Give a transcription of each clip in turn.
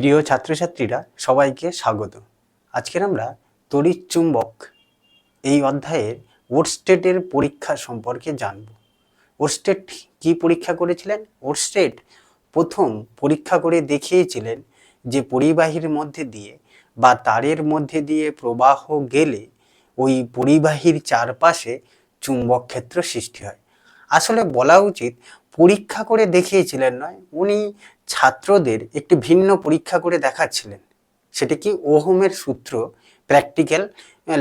প্রিয় ছাত্রছাত্রীরা, সবাইকে স্বাগত। আজকের আমরা তড়িৎ চুম্বক এই অধ্যায়ের ওরস্টেটের পরীক্ষা সম্পর্কে জানব। ওরস্টেট কি পরীক্ষা করেছিলেন? ওরস্টেট প্রথম পরীক্ষা করে দেখিয়েছিলেন যে পরিবাহীর মধ্যে দিয়ে বা তারের মধ্যে দিয়ে প্রবাহ গেলে ওই পরিবাহীর চারপাশে চুম্বক ক্ষেত্র সৃষ্টি হয়। আসলে বলা উচিত পরীক্ষা করে দেখিয়েছিলেন নয়, উনি ছাত্রদের একটি ভিন্ন পরীক্ষা করে দেখাচ্ছিলেন। সেটা কি ওহমের সূত্র প্র্যাকটিক্যাল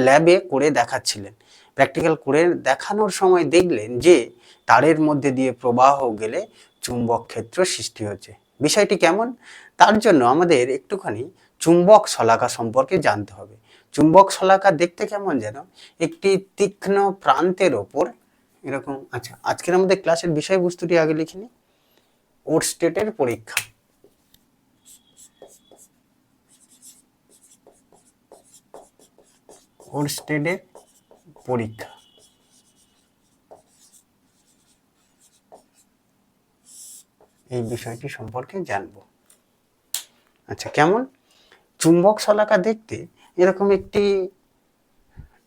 ল্যাবে করে দেখাচ্ছিলেন। প্র্যাকটিক্যাল করে দেখানোর সময় দেখলেন যে তারের মধ্যে দিয়ে প্রবাহ গেলে চুম্বক ক্ষেত্র সৃষ্টি হচ্ছে। বিষয়টি কেমন? তার জন্য আমাদের একটুখানি চুম্বক শলাকা সম্পর্কে জানতে হবে। চুম্বক শলাকা দেখতে কেমন যেন? একটি তীক্ষ্ণ প্রান্তের ওপর এরকম আচ্ছা আজকের আমাদের ক্লাসের বিষয়বস্তুটি আগে লিখে লিখিনি ওর স্টেটের পরীক্ষা। ওর স্টেটের পরীক্ষা। এই বিষয়টি সম্পর্কে জানব। আচ্ছা কেমন? চুম্বক শলাকা দেখতে এরকম একটি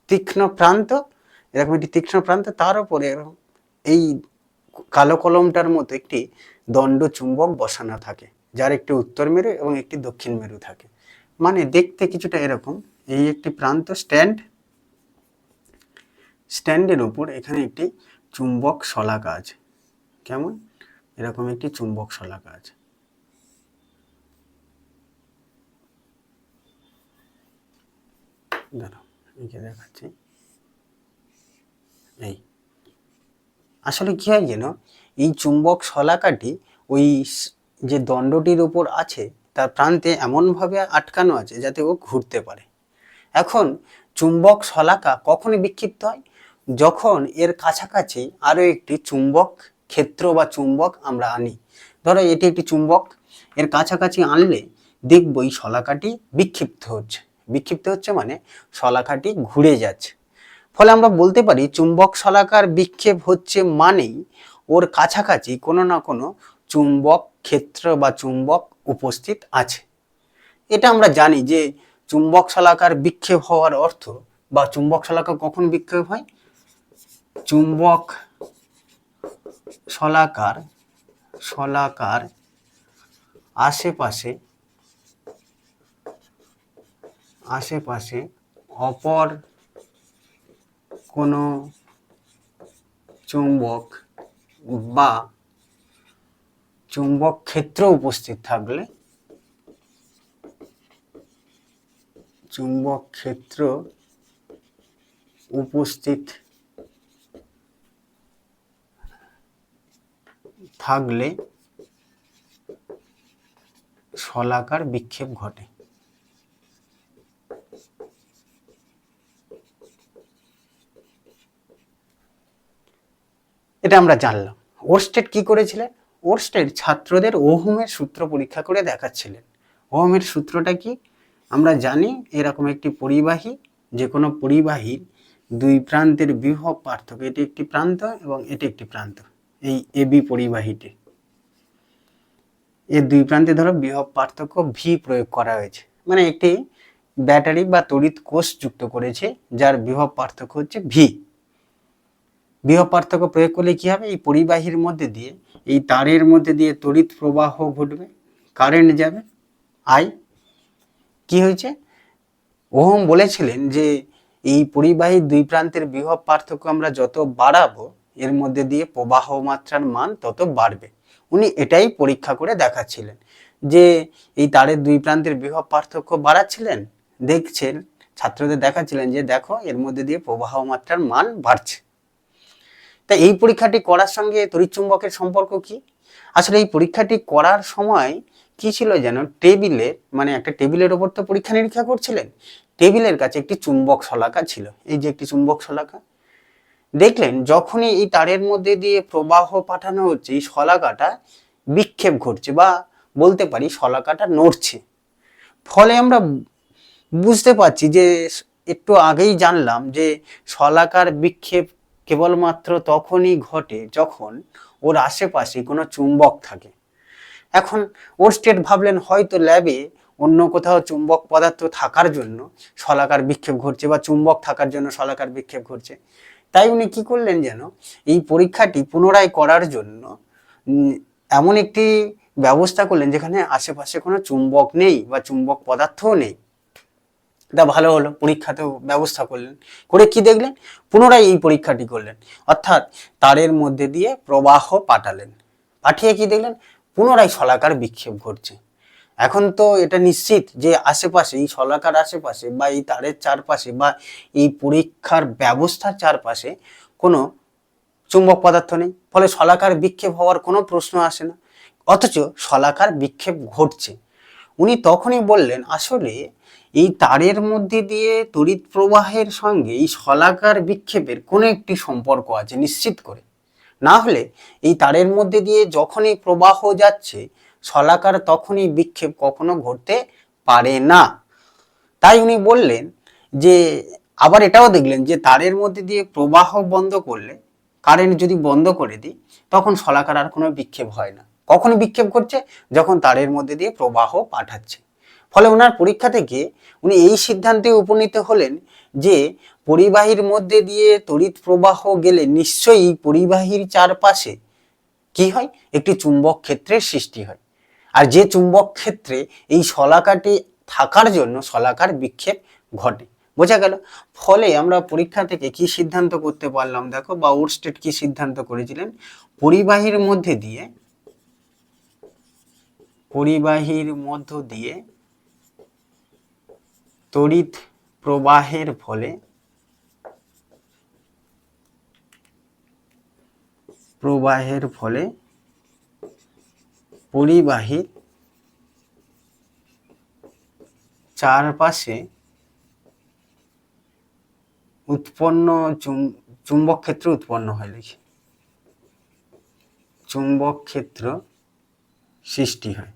তীক্ষ্ণ প্রান্ত এরকম একটি তীক্ষ্ণ প্রান্ত, তার উপরে এই কালো কলমটার মতো একটি দণ্ড চুম্বক বসানো থাকে, যার একটি উত্তর মেরু এবং একটি দক্ষিণ মেরু থাকে। মানে দেখতে কিছুটা এরকম, এই একটি প্রান্ত স্ট্যান্ড, স্ট্যান্ডের উপর এখানে একটি চুম্বক শলাকা আছে কেমন? এরকম একটি চুম্বক শলাকা আছে দাঁড়াও দেখাচ্ছি। এই আসলে কি হয় যেন, এই চুম্বক শলাকাটি ওই যে দণ্ডটির ওপর আছে, তার প্রান্তে এমনভাবে আটকানো আছে যাতে ও ঘুরতে পারে। এখন চুম্বক শলাকা কখনই বিক্ষিপ্ত হয়? যখন এর কাছাকাছি আরও একটি চুম্বক ক্ষেত্র বা চুম্বক আমরা আনি, ধরো এটি একটি চুম্বক, এর কাছাকাছি আনলে দেখব এই শলাকাটি বিক্ষিপ্ত হচ্ছে। বিক্ষিপ্ত হচ্ছে মানে শলাকাটি ঘুরে যাচ্ছে। ফলে আমরা বলতে পারি চুম্বক শলাকার বিক্ষেপ হচ্ছে মানেই ওর কাছাকাছি কোনো না কোনো চুম্বক ক্ষেত্র বা চুম্বক উপস্থিত আছে। এটা আমরা জানি যে চুম্বক শলাকার বিক্ষেপ হওয়ার অর্থ বা চুম্বক শলাকা কখন বিক্ষেপ হয়? চুম্বক শলাকার শলাকার আশেপাশে আশেপাশে অপর কোনো চুম্বক বা চুম্বক ক্ষেত্র উপস্থিত থাকলে চুম্বক ক্ষেত্র উপস্থিত থাকলে শলাকার বিক্ষেপ ঘটে। এটা আমরা জানলাম। ওরস্টেড কি করেছিলেন? ওরস্টেড ছাত্রদের ওহোমের সূত্র পরীক্ষা করে দেখাচ্ছিলেন। ওহমের সূত্রটা কি? আমরা জানি এরকম একটি পরিবাহী যে কোনো পরিবাহীর দুই প্রান্তের বিভব পার্থক্য, এটি একটি প্রান্ত এবং এটি একটি প্রান্ত, এই এবি পরিবাহীটি। এর দুই প্রান্তে ধরো বিভব পার্থক্য ভি প্রয়োগ করা হয়েছে। মানে একটি ব্যাটারি বা তড়িৎ কোষ যুক্ত করেছে, যার বিভব পার্থক্য হচ্ছে ভি বিভব পার্থক্য প্রয়োগ করলে কী হবে? এই পরিবাহীর মধ্যে দিয়ে, এই তারের মধ্যে দিয়ে তড়িৎ প্রবাহ ঘটবে কারেন্ট যাবে আই কি হয়েছে? ওহম বলেছিলেন যে এই পরিবাহী দুই প্রান্তের বিভব পার্থক্য আমরা যত বাড়াবো, এর মধ্যে দিয়ে প্রবাহ মাত্রার মান তত বাড়বে। উনি এটাই পরীক্ষা করে দেখাচ্ছিলেন যে এই তারের দুই প্রান্তের বিভব পার্থক্য বাড়াচ্ছিলেন। দেখছেন, ছাত্রদের দেখাচ্ছিলেন যে দেখো, এর মধ্যে দিয়ে প্রবাহ মাত্রার মান বাড়ছে। তা এই পরীক্ষাটি করার সঙ্গে তড়িৎচুম্বকের সম্পর্ক কি? আসলে এই পরীক্ষাটি করার সময় কি ছিল যেন? টেবিলে মানে একটা টেবিলের ওপর তো পরীক্ষা নিরীক্ষা করছিলেন। টেবিলের কাছে একটি চুম্বক শলাকা ছিল। এই যে একটি চুম্বক শলাকা। দেখলেন, যখনই এই তারের মধ্যে দিয়ে প্রবাহ পাঠানো হচ্ছে, এই শলাকাটা বিক্ষেপ ঘটছে বা বলতে পারি শলাকাটা নড়ছে। ফলে আমরা বুঝতে পারছি যে, একটু আগেই জানলাম যে, শলাকার বিক্ষেপ কেবলমাত্র তখনই ঘটে যখন ওর আশেপাশে কোনো চুম্বক থাকে। এখন ওর স্টেট ভাবলেন হয়তো ল্যাবে অন্য কোথাও চুম্বক পদার্থ থাকার জন্য শলাকার বিক্ষেপ ঘটছে বা চুম্বক থাকার জন্য শলাকার বিক্ষেপ ঘটছে। তাই উনি কি করলেন যেন এই পরীক্ষাটি পুনরায় করার জন্য এমন একটি ব্যবস্থা করলেন যেখানে আশেপাশে কোনো চুম্বক নেই বা চুম্বক পদার্থও নেই। তা ভালো হলো, পরীক্ষাতেও ব্যবস্থা করলেন। করে কি দেখলেন? পুনরায় এই পরীক্ষাটি করলেন। অর্থাৎ তারের মধ্যে দিয়ে প্রবাহ পাঠালেন। পাঠিয়ে কি দেখলেন? পুনরায় শলাকার বিক্ষেপ ঘটছে। এখন তো এটা নিশ্চিত যে আশেপাশে, এই শলাকার আশেপাশে বা এই তারের চারপাশে বা এই পরীক্ষার ব্যবস্থার চারপাশে কোনো চুম্বক পদার্থ নেই। ফলে শলাকার বিক্ষেপ হওয়ার কোনো প্রশ্ন আসে না। অথচ শলাকার বিক্ষেপ ঘটছে। উনি তখনই বললেন, আসলে এই তারের মধ্যে দিয়ে তড়িৎ প্রবাহের সঙ্গে এই শলাকার বিক্ষেপের কোনো একটি সম্পর্ক আছে নিশ্চিত করে। না হলে এই তারের মধ্যে দিয়ে যখনই প্রবাহ যাচ্ছে, শলাকার তখনই বিক্ষেপ কখনো ঘটতে পারে না। তাই উনি বললেন যে, আবার এটাও দেখলেন যে তারের মধ্যে দিয়ে প্রবাহ বন্ধ করলে, কারেন্ট যদি বন্ধ করে দিই, তখন শলাকার আর কোনো বিক্ষেপ হয় না। কখনই বিক্ষেপ করছে যখন তারের মধ্যে দিয়ে প্রবাহ পাঠাচ্ছে। ফলে ওনার পরীক্ষা থেকে উনি এই সিদ্ধান্তে উপনীত হলেন যে পরিবাহীর মধ্যে দিয়ে তড়িৎ প্রবাহ গেলে নিশ্চয়ই পরিবাহীর চারপাশে কি হয়? একটি চুম্বক ক্ষেত্রের সৃষ্টি হয়। আর যে চুম্বক ক্ষেত্রে এই শলাকাটি থাকার জন্য শলাকার বিক্ষেপ ঘটে। বোঝা গেল? ফলে আমরা পরীক্ষা থেকে কি সিদ্ধান্ত করতে পারলাম? দেখো বা ওর স্টেট কি সিদ্ধান্ত করেছিলেন? পরিবাহীর মধ্যে দিয়ে, পরিবাহীর মধ্য দিয়ে তড়িৎ প্রবাহের ফলে প্রবাহের ফলে পরিবাহীর চারপাশে উৎপন্ন চুম- চুম্বক ক্ষেত্র উৎপন্ন হয় লিখি চুম্বক ক্ষেত্র সৃষ্টি হয়।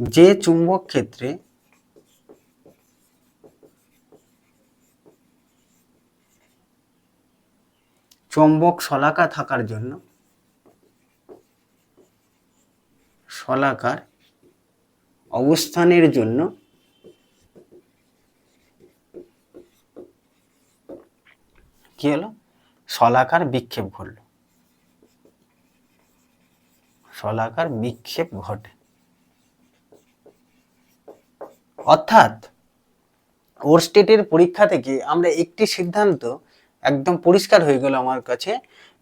যে চুম্বক ক্ষেত্রে চৌম্বক শলাকা থাকার জন্য শলাকার অবস্থানের জন্য কি হলো? শলাকার বিক্ষেপ ঘটল। শলাকার বিক্ষেপ ঘটে। অর্থাৎ ওরস্টেটের পরীক্ষা থেকে আমরা একটি সিদ্ধান্ত একদম পরিষ্কার হয়ে গেল আমার কাছে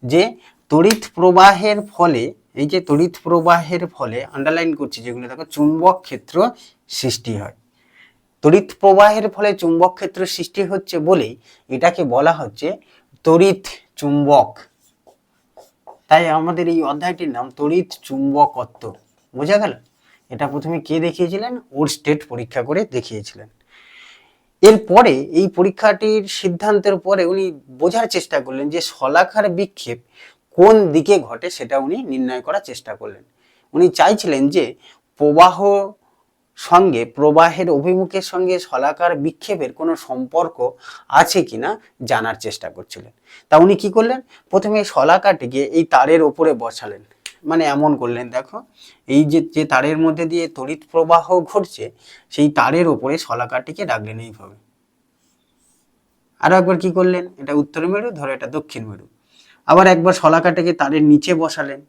যে তড়িৎ প্রবাহের ফলে, এই যে তড়িৎ প্রবাহের ফলে আন্ডারলাইন করছি যেগুলো দেখো চুম্বক ক্ষেত্র সৃষ্টি হয়। তড়িৎ প্রবাহের ফলে চুম্বক ক্ষেত্র সৃষ্টি হচ্ছে বলেই এটাকে বলা হচ্ছে তড়িৎ চুম্বক। তাই আমাদের এই অধ্যায়টির নাম তড়িৎ চুম্বকত্ব। বোঝা গেল? এটা প্রথমে কে দেখিয়েছিলেন? ওর স্টেট পরীক্ষা করে দেখিয়েছিলেন। এরপরে এই পরীক্ষাটির সিদ্ধান্তের পরে উনি বোঝার চেষ্টা করলেন যে শলাকার বিক্ষেপ কোন দিকে ঘটে সেটা উনি নির্ণয় করার চেষ্টা করলেন। উনি চাইছিলেন যে প্রবাহ সঙ্গে, প্রবাহের অভিমুখের সঙ্গে শলাকার বিক্ষেপের কোনো সম্পর্ক আছে কিনা জানার চেষ্টা করছিলেন। তা উনি কি করলেন? প্রথমে শলাকাটিকে এই তারের ওপরে বসালেন। মানে এমন করলেন, দেখো, এই যে যে তারের মধ্যে দিয়ে তড়িৎ প্রবাহ ঘটছে, সেই তারের ওপরে শলাকাটিকে রাখলেন এইভাবে। আরও একবার কি করলেন? এটা উত্তর মেরু, ধরো এটা দক্ষিণ মেরু। আবার একবার শলাকাটাকে তারের নিচে বসালেন।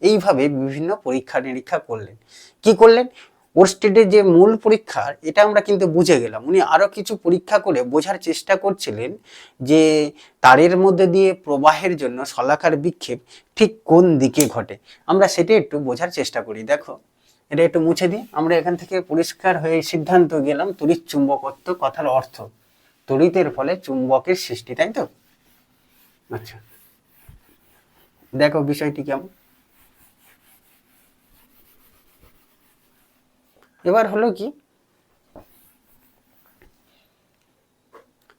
এইভাবে বিভিন্ন পরীক্ষা নিরীক্ষা করলেন। কি করলেন? ওরস্টেডের যে মূল পরীক্ষার এটা আমরা কিন্তু বুঝে গেলাম। উনি আরও কিছু পরীক্ষা করে বোঝার চেষ্টা করছিলেন যে তারের মধ্যে দিয়ে প্রবাহের জন্য শলাকার বিক্ষেপ ঠিক কোন দিকে ঘটে। আমরা সেটা একটু বোঝার চেষ্টা করি। দেখো, এটা একটু মুছে দিই। আমরা এখান থেকে পরিষ্কার হয়ে সিদ্ধান্ত গেলাম তড়িৎ চুম্বকত্ব কথার অর্থ। তড়িতের ফলে চুম্বকের সৃষ্টি, তাই তো? আচ্ছা। দেখো বিষয়টি কেমন? এবার হলো কি?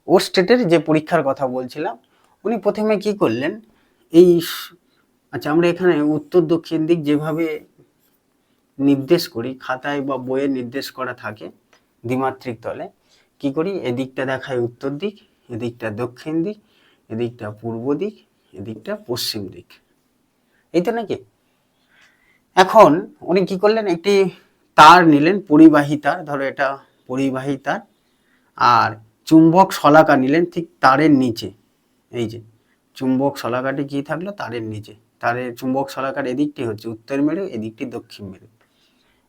ওর স্টেটের যে পরীক্ষার কথা বলছিলাম, উনি প্রথমে কি করলেন? এই আচ্ছা আমরা এখানে উত্তর, দক্ষিণ দিক যেভাবে নির্দেশ করি, খাতায় বা বইয়ে নির্দেশ করা থাকে দ্বিমাত্রিক তলে, কি করি? এদিকটা দেখায় উত্তর দিক, এদিকটা দক্ষিণ দিক, এদিকটা পূর্ব দিক, এদিকটা পশ্চিম দিক। এই তো নাকি? এখন উনি কি করলেন? একটি তার নিলেন পরিবাহী তার, ধরো এটা পরিবাহী তার, আর চুম্বক শলাকা নিলেন ঠিক তারের নিচে, এই যে চুম্বক শলাকাটি কি থাকল তারের নিচে তারের চুম্বক শলাকার এদিকটি হচ্ছে উত্তর মেরু, এদিকটি দক্ষিণ মেরু,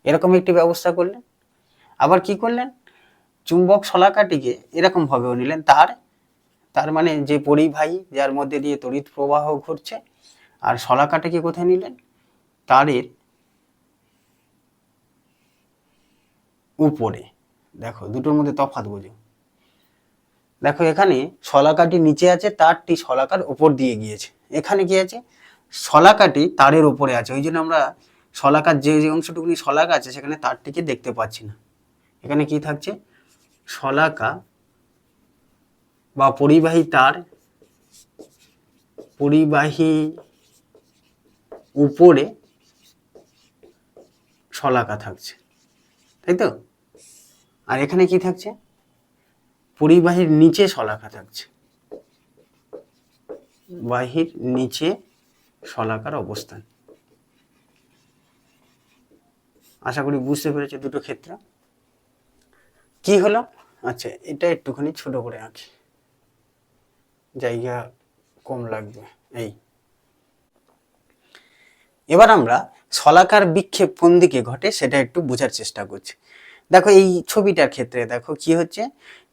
এরকম একটি ব্যবস্থা করলেন, আবার কি করলেন? চুম্বক শলাকাটিকে এরকম ভাবেও নিলেন, তার তার মানে যে পরিবাহী, যার মধ্যে দিয়ে তড়িৎ প্রবাহ ঘটছে, আর শলাকাটাকে কোথায় নিলেন? তারের উপরে। দেখো, দুটোর মধ্যে তফাৎ বোঝো। দেখো, এখানে শলাকাটি নিচে আছে, তারটি শলাকার উপর দিয়ে গিয়েছে। এখানে কি আছে? শলাকাটি তারের উপরে আছে। ওই জন্য আমরা শলাকার যে যে অংশটুকুনি শলাকা আছে, সেখানে তারটিকে দেখতে পাচ্ছি না। এখানে কি থাকছে? শলাকা বা পরিবাহী তার পরিবাহী উপরে শলাকা থাকছে। তাই তো? আর এখানে কি থাকছে? পরিবাহীর নিচে শলাকা থাকছে। বাহির নিচে শলাকার অবস্থান। আশা করি বুঝতে পেরেছে দুটো ক্ষেত্র। কি হলো? আচ্ছা এটা একটুখানি ছোট করে আঁকি। জায়গা কম লাগবে। এই। এবার আমরা শলাকার বিক্ষেপ কোন দিকে ঘটে সেটা একটু বোঝার চেষ্টা করছি। দেখো এই ছবিটার ক্ষেত্রে দেখো কি হচ্ছে?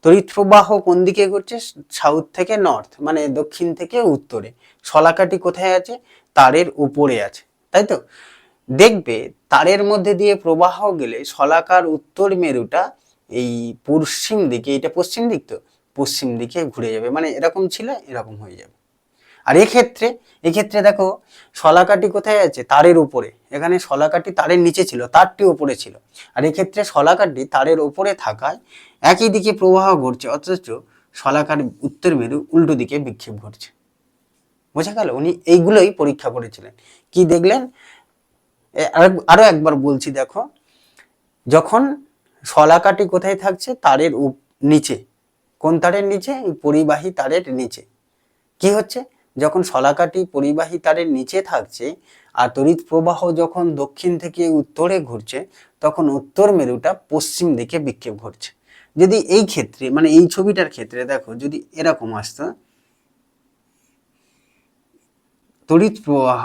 তড়িৎ প্রবাহ কোন দিকে ঘটছে? সাউথ থেকে নর্থ মানে দক্ষিণ থেকে উত্তরে। শলাকাটি কোথায় আছে? তারের উপরে আছে, তাই তো? দেখবে তারের মধ্যে দিয়ে প্রবাহ গেলে শলাকার উত্তর মেরুটা এই পশ্চিম দিকে, এটা পশ্চিম দিক তো? পশ্চিম দিকে ঘুরে যাবে মানে এরকম ছিল, এরকম হয়ে যাবে। আর এক্ষেত্রে এক্ষেত্রে দেখো, শলাকাটি কোথায় আছে? তারের উপরে। এখানে শলাকাটি তারের নিচে ছিল, তারটি উপরে ছিল। আর এক্ষেত্রে শলাকাটি তারের উপরে থাকায় একই দিকে প্রবাহ ঘটছে, অথচ শলাকার উত্তর মেরু উল্টো দিকে বিক্ষেপ ঘটছে। বোঝা গেল? উনি এইগুলোই পরীক্ষা করেছিলেন। কি দেখলেন? এ- আরেক- আরও একবার বলছি, দেখো, যখন শলাকাটি কোথায় থাকছে? তারের নিচে। কোন তারের নিচে? পরিবাহী তারের নিচে। কি হচ্ছে? যখন শলাকাটি পরিবাহী তারের নিচে থাকছে আর তড়িৎ প্রবাহ যখন দক্ষিণ থেকে উত্তরে ঘুরছে, তখন উত্তর মেরুটা পশ্চিম দিকে বিক্ষেপ ঘটছে। যদি এই ক্ষেত্রে মানে এই ছবিটার ক্ষেত্রে দেখো, যদি এরকম আসতো, তড়িৎ প্রবাহ,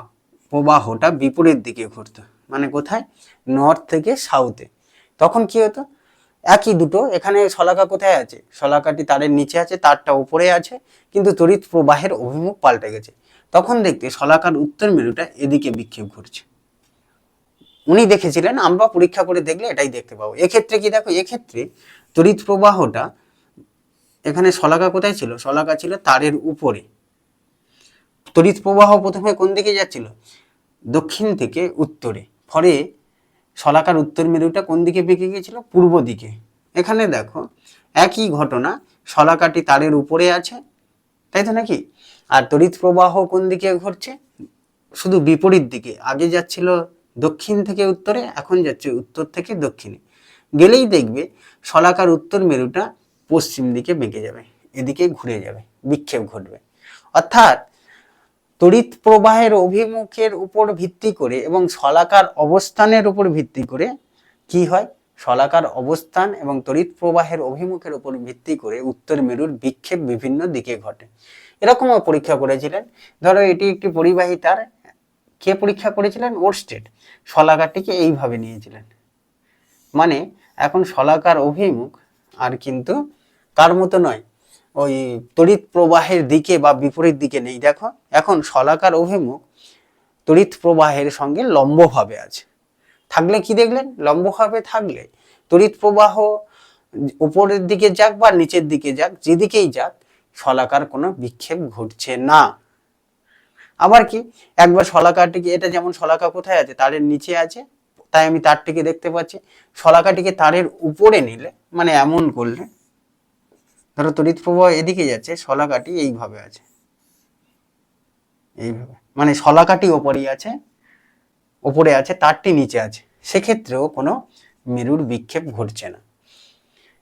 প্রবাহটা বিপরীত দিকে ঘুরতো। মানে কোথায়? নর্থ থেকে সাউথে। তখন কি হতো? একই দুটো। এখানে শলাকা কোথায় আছে? শলাকাটি তারের নিচে আছে, তারটা উপরে আছে, কিন্তু তড়িৎ প্রবাহের অভিমুখ পাল্টে গেছে। তখন দেখতে শলাকার উত্তর মেরুটা এদিকে বিক্ষেপ ঘুরছে উনি দেখেছিলেন, আমরা পরীক্ষা করে দেখলে এটাই দেখতে পাবো। এক্ষেত্রে কি দেখো, এক্ষেত্রে তড়িৎ প্রবাহটা এখানে শলাকা কোথায় ছিল? শলাকা ছিল তারের উপরে। তড়িৎ প্রবাহ প্রথমে কোন দিকে যাচ্ছিল? দক্ষিণ থেকে উত্তরে। ফলে শলাকার উত্তর মেরুটা কোন দিকে বেঁকে গিয়েছিল? পূর্ব দিকে। এখানে দেখো, একই ঘটনা, শলাকাটি তারের উপরে আছে, তাই তো নাকি? আর তড়িৎ প্রবাহ কোন দিকে ঘটছে? শুধু বিপরীত দিকে, আগে যাচ্ছিল দক্ষিণ থেকে উত্তরে, এখন যাচ্ছে উত্তর থেকে দক্ষিণে। গেলেই দেখবে, শলাকার উত্তর মেরুটা পশ্চিম দিকে বেঁকে যাবে, এদিকে ঘুরে যাবে, বিক্ষেপ ঘটবে। অর্থাৎ তড়িৎ প্রবাহের অভিমুখের উপর ভিত্তি করে এবং শলাকার অবস্থানের উপর ভিত্তি করে কি হয়? শলাকার অবস্থান এবং তড়িৎ প্রবাহের অভিমুখের উপর ভিত্তি করে উত্তর মেরুর বিক্ষেপ বিভিন্ন দিকে ঘটে। এরকমও পরীক্ষা করেছিলেন। ধরো এটি একটি পরিবাহী, তার কে পরীক্ষা করেছিলেন? ওর স্টেট শলাকাটিকে এইভাবে নিয়েছিলেন। মানে এখন শলাকার অভিমুখ আর কিন্তু তার মতো নয়। ওই তড়িৎ প্রবাহের দিকে বা বিপরীত দিকে নেই। দেখো, এখন শলাকার অভিমুখ তড়িৎ প্রবাহের সঙ্গে লম্বভাবে আছে। থাকলে কি দেখলেন? লম্বভাবে থাকলে তড়িৎ প্রবাহ উপরের দিকে যাক বা নিচের দিকে যাক, যেদিকেই যাক, শলাকার কোনো বিক্ষেপ ঘটছে না। আবার কি? একবার শলাকাটিকে, এটা যেমন শলাকা কোথায় আছে? তারের নিচে আছে। তাই আমি তারটিকে দেখতে পাচ্ছি। শলাকাটিকে তারের উপরে নিলে মানে এমন করলে ধরো তড়িৎ প্রবাহ এদিকে যাচ্ছে, শলাকাটি এইভাবে আছে। এইভাবে। মানে শলাকাটি ওপরেই আছে, ওপরে আছে, তারটি নিচে আছে। সেক্ষেত্রেও কোনো মেরুর বিক্ষেপ ঘটছে না।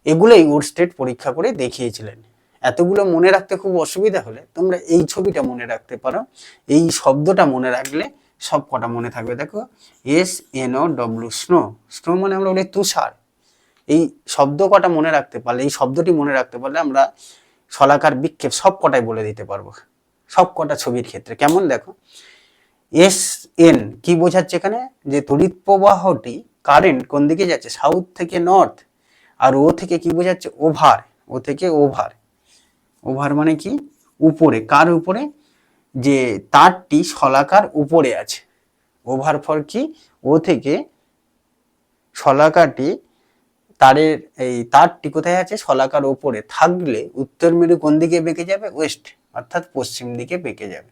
এগুলোই ওরস্টেড পরীক্ষা করে দেখিয়েছিলেন। এতগুলো মনে রাখতে খুব অসুবিধা হলে তোমরা এই ছবিটা মনে রাখতে পারো। এই শব্দটা মনে রাখলে সব কটা মনে থাকবে। দেখো S N O W snow snow মানে আমরা বলি তুষার। এই শব্দ কটা মনে রাখতে পারলে, এই শব্দটি মনে রাখতে পারলে আমরা শলাকার বিক্ষেপ সব কটাই বলে দিতে পারব। সব কটা ছবির ক্ষেত্রে। কেমন দেখো? এস এন কি বোঝাচ্ছে এখানে? যে তড়িৎ প্রবাহটি কারেন্ট কোন দিকে যাচ্ছে? সাউথ থেকে নর্থ আর ও থেকে কি বোঝাচ্ছে? ওভার ও থেকে ওভার ওভার মানে কি? উপরে। কার উপরে? যে তারটি শলাকার উপরে আছে। ওভার ফর কি? ও থেকে শলাকাটি তারের এই তারটি কোথায় আছে? শলাকার ওপরে। থাকলে উত্তর মেরু কোন দিকে বেঁকে যাবে? ওয়েস্ট, অর্থাৎ পশ্চিম দিকে বেঁকে যাবে।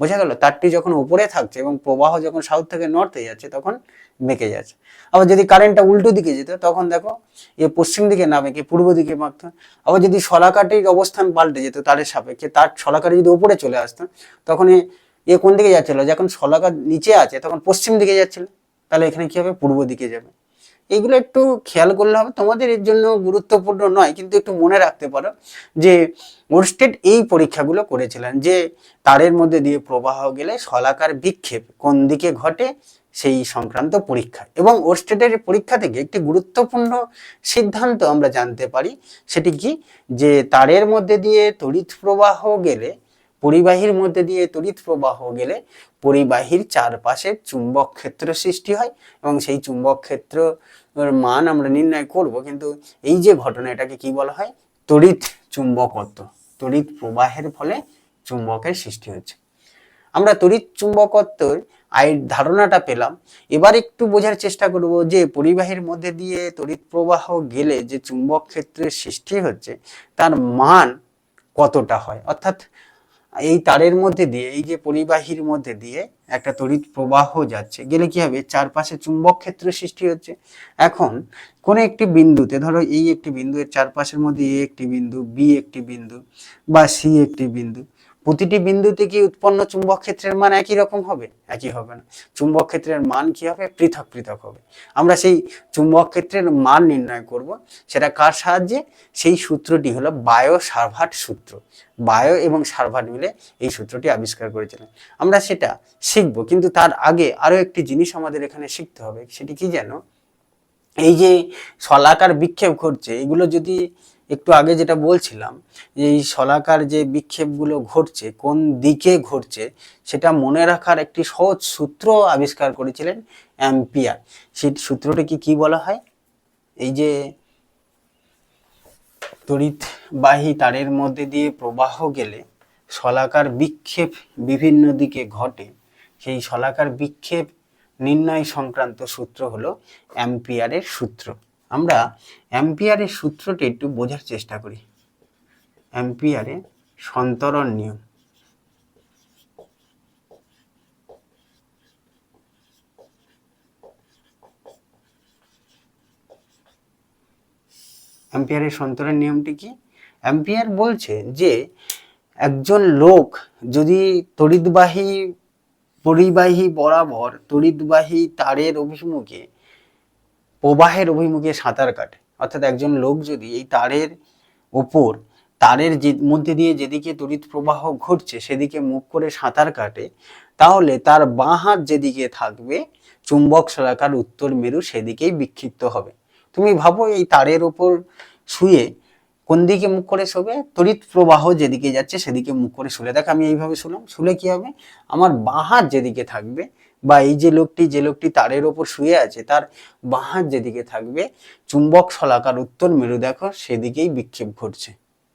বোঝা গেল, তারটি যখন উপরে থাকছে এবং প্রবাহ যখন সাউথ থেকে নর্থে যাচ্ছে, তখন বেঁকে যাচ্ছে। আবার যদি কারেন্টটা উল্টো দিকে যেত, তখন দেখো, এ পশ্চিম দিকে না বেঁকে, পূর্ব দিকে বাঁকতো আবার যদি শলাকাটির অবস্থান পাল্টে যেত, তারের সাপেক্ষে, তার শলাকাটি যদি উপরে চলে আসতো, তখন এ- এ কোন দিকে যাচ্ছিল? যখন শলাকার নিচে আছে, তখন পশ্চিম দিকে যাচ্ছিল। তাহলে এখানে কি হবে? পূর্ব দিকে যাবে। এইগুলো একটু খেয়াল করলে হবে। তোমাদের এর জন্য গুরুত্বপূর্ণ নয়, কিন্তু একটু মনে রাখতে পারো যে ওরস্টেড এই পরীক্ষাগুলো করেছিলেন যে, তারের মধ্যে দিয়ে প্রবাহ গেলে শলাকার বিক্ষেপ কোন দিকে ঘটে সেই সংক্রান্ত পরীক্ষা। এবং ওরস্টেডের পরীক্ষা থেকে একটি গুরুত্বপূর্ণ সিদ্ধান্ত আমরা জানতে পারি, সেটি কি? যে, তারের মধ্যে দিয়ে তড়িৎ প্রবাহ গেলে, পরিবাহীর মধ্যে দিয়ে তড়িৎ প্রবাহ গেলে পরিবাহীর চারপাশে চুম্বক ক্ষেত্র সৃষ্টি হয় এবং সেই চুম্বক ক্ষেত্র মান আমরা নির্ণয় করব। কিন্তু এই যে ঘটনা, এটাকে কি বলা হয়? তড়িৎ চুম্বকত্ব। তড়িৎ প্রবাহের ফলে চুম্বকের সৃষ্টি হচ্ছে। আমরা তড়িৎ চুম্বকত্বর আয়ের ধারণাটা পেলাম। এবার একটু বোঝার চেষ্টা করব যে পরিবাহীর মধ্যে দিয়ে তড়িৎ প্রবাহ গেলে যে চুম্বক ক্ষেত্রের সৃষ্টি হচ্ছে, তার মান কতটা হয়? অর্থাৎ এই তারের মধ্যে দিয়ে, এই যে পরিবাহীর মধ্যে দিয়ে একটা তড়িৎ প্রবাহ যাচ্ছে, গেলে কি হবে? চারপাশে চুম্বক ক্ষেত্র সৃষ্টি হচ্ছে। এখন কোন একটি বিন্দুতে, ধরো এই একটি বিন্দু, এর চারপাশের মধ্যে এ একটি বিন্দু, বি একটি বিন্দু বা সি একটি বিন্দু প্রতিটি বিন্দুতে কি উৎপন্ন চুম্বক ক্ষেত্রের মান একই রকম হবে? একই হবে না। চুম্বক ক্ষেত্রের মান কি হবে? পৃথক পৃথক হবে। আমরা সেই চুম্বক ক্ষেত্রের মান নির্ণয় করব। সেটা কার সাহায্যে? সেই সূত্রটি হলো বায়ো সার্ভাট সূত্র। বায়ো এবং সার্ভাট মিলে এই সূত্রটি আবিষ্কার করেছিলেন। আমরা সেটা শিখব, কিন্তু তার আগে আরও একটি জিনিস আমাদের এখানে শিখতে হবে। সেটি কি যেন? এই যে শলাকার বিক্ষেপ ঘটছে, এগুলো যদি একটু আগে যেটা বলছিলাম, যে এই শলাকার যে বিক্ষেপগুলো ঘটছে, কোন দিকে ঘটছে, সেটা মনে রাখার একটি সহজ সূত্র আবিষ্কার করেছিলেন অ্যাম্পিয়ার সেই সূত্রটিকে কি বলা হয়? এই যে তড়িৎবাহী তারের মধ্যে দিয়ে প্রবাহ গেলে শলাকার বিক্ষেপ বিভিন্ন দিকে ঘটে। সেই শলাকার বিক্ষেপ নির্ণয় সংক্রান্ত সূত্র হলো অ্যাম্পিয়ারের সূত্র। আমরা অ্যাম্পিয়ারের সূত্রটি একটু বোঝার চেষ্টা করি। অ্যাম্পিয়ারে সন্তরণ নিয়ম। অ্যাম্পিয়ারের সন্তরণ নিয়মটি কি? অ্যাম্পিয়ার বলছে যে, একজন লোক যদি তড়িৎবাহী, পরিবাহী বরাবর তড়িৎবাহী তারের অভিমুখে প্রবাহের অভিমুখে সাঁতার কাটে। অর্থাৎ একজন লোক যদি এই তারের ওপর তারের যে, মধ্যে দিয়ে যেদিকে তড়িৎ প্রবাহ ঘটছে, সেদিকে মুখ করে সাঁতার কাটে, তাহলে তার বাঁ হাত যেদিকে থাকবে, চুম্বক শলাকার উত্তর মেরু সেদিকেই বিক্ষিপ্ত হবে। তুমি ভাবো এই তারের ওপর শুয়ে কোন দিকে মুখ করে শোবে? তড়িৎ প্রবাহ যেদিকে যাচ্ছে, সেদিকে মুখ করে শুলে। দেখ আমি এইভাবে শুলাম শুলে কি হবে? আমার বাঁ হাত যেদিকে থাকবে বা এই যে লোকটি যে লোকটি তারের ওপর শুয়ে আছে, তার বাঁ হাত যেদিকে থাকবে, চুম্বক শলাকার উত্তর মেরু দেখো, সেদিকেই বিক্ষেপ ঘটছে।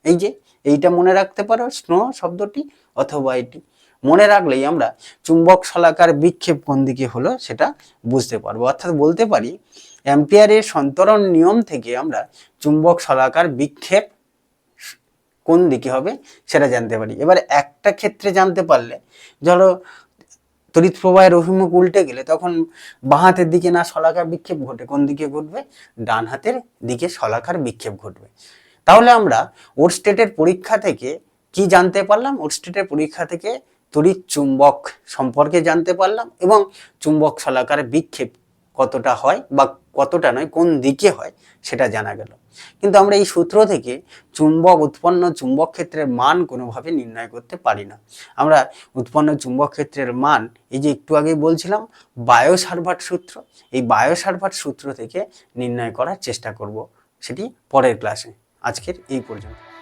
এই যে, এইটা মনে রাখতে পারো স্নো শব্দটি, অথবা এটি। মনে রাখলেই আমরা চুম্বক শলাকার বিক্ষেপ কোন দিকে হলো সেটা বুঝতে পারব। অর্থাৎ বলতে পারি, অ্যাম্পিয়ারের সন্তরণ নিয়ম থেকে আমরা চুম্বক শলাকার বিক্ষেপ কোন দিকে হবে সেটা জানতে পারি। এবার একটা ক্ষেত্রে জানতে পারলে, ধরো তড়িৎ প্রবাহের অভিমুখ উল্টে গেলে তখন বাঁ হাতের দিকে না শলাকার বিক্ষেপ ঘটে, কোন দিকে ঘটবে? ডান হাতের দিকে শলাকার বিক্ষেপ ঘটবে। তাহলে আমরা ওর স্টেটের পরীক্ষা থেকে কি জানতে পারলাম? ওর স্টেটের পরীক্ষা থেকে তড়িৎ চুম্বক সম্পর্কে জানতে পারলাম এবং চুম্বক শলাকার বিক্ষেপ কতটা হয় বা কতটা নয়, কোন দিকে হয় সেটা জানা গেল। কিন্তু আমরা এই সূত্র থেকে চুম্বক, উৎপন্ন চুম্বক ক্ষেত্রের মান কোনোভাবে নির্ণয় করতে পারি না। আমরা উৎপন্ন চুম্বক ক্ষেত্রের মান, এই যে একটু আগে বলছিলাম বায়োসার্ভাট সূত্র, এই বায়োসার্ভাট সূত্র থেকে নির্ণয় করার চেষ্টা করব সেটি পরের ক্লাসে আজকের এই পর্যন্ত।